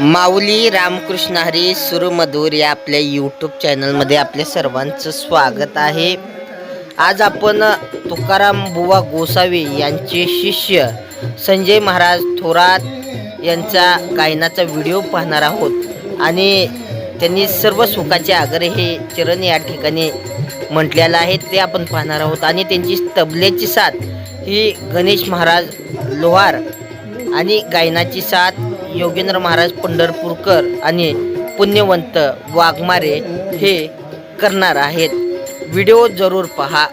माऊली रामकृष्ण हरी सुरमधूर या आपल्या यूट्यूब चॅनलमध्ये आपल्या सर्वांचं स्वागत आहे. आज आपण तुकाराम बुवा गोसावी यांचे शिष्य संजय महाराज थोरात यांचा गायनाचा व्हिडिओ पाहणार आहोत. आणि त्यांनी सर्व सुखाचे आग्रह हे चरण या ठिकाणी म्हटलेलं आहे ते आपण पाहणार आहोत. आणि त्यांची तबल्याची साथ ही गणेश महाराज लोहार आणि गायनाची साथ योगेंद्र महाराज पंढरपूरकर आणि पुण्यवंत वाघमारे हे करणार आहेत. व्हिडिओ जरूर पहा.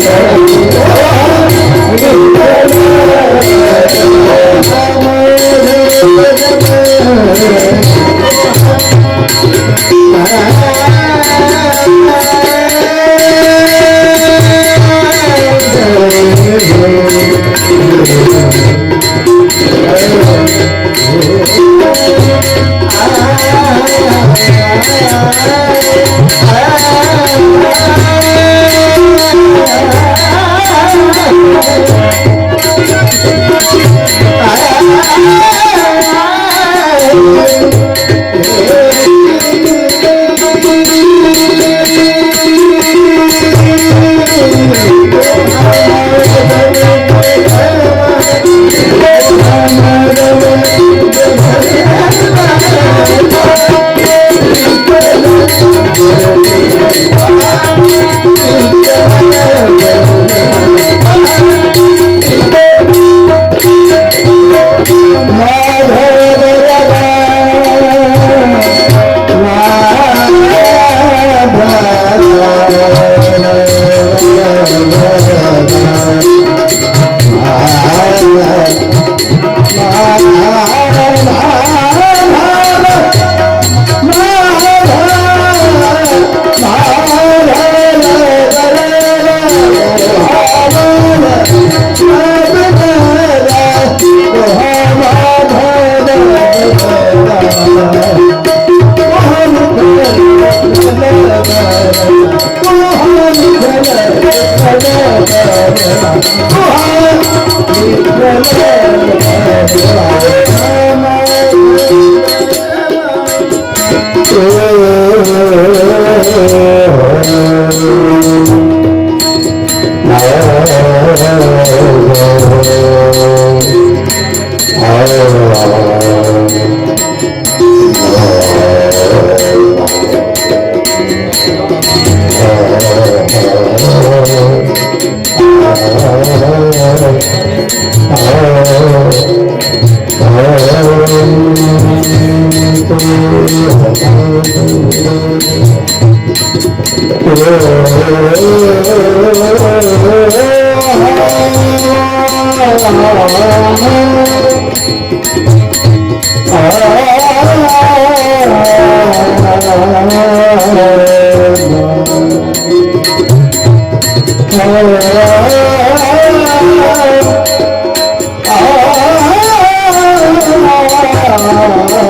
Thank you. Oh, Oh, Oh,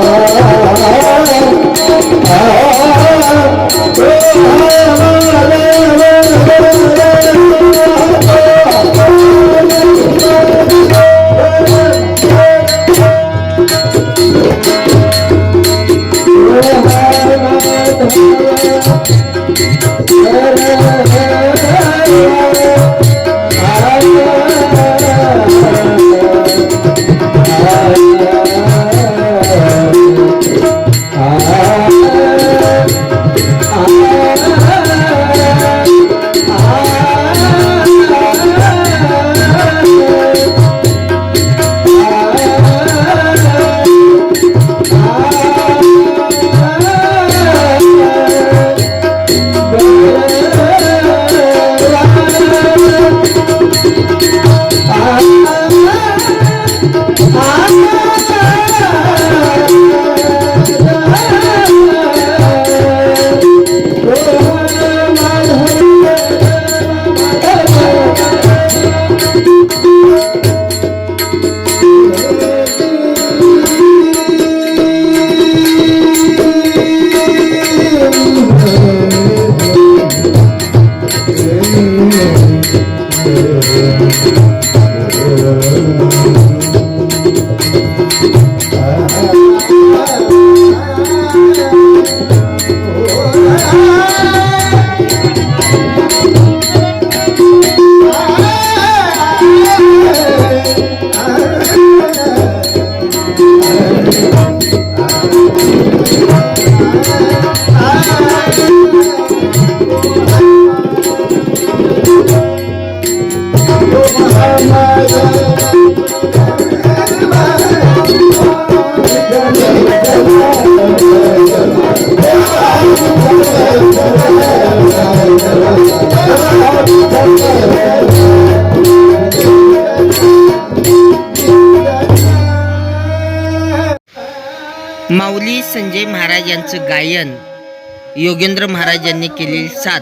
माऊली संजय महाराज यांचं गायन योगेंद्र महाराज यांनी केलेली साथ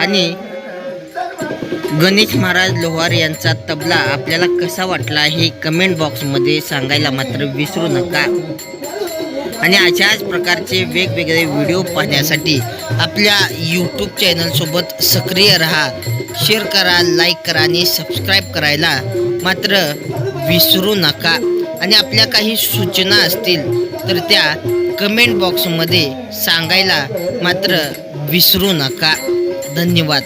आणि गणेश महाराज लोहार यांचा तबला आपल्याला कसा वाटला हे कमेंट बॉक्समध्ये सांगायला मात्र विसरू नका. आणि अशाच प्रकारचे वेगवेगळे व्हिडिओ पाहण्यासाठी आपल्या यूट्यूब चॅनलसोबत सक्रिय राहा शेअर करा लाईक करा आणि सबस्क्राईब करायला मात्र विसरू नका. आणि आपल्या काही सूचना असतील तर त्या कमेंट बॉक्समध्ये सांगायला मात्र विसरू नका. धन्यवाद.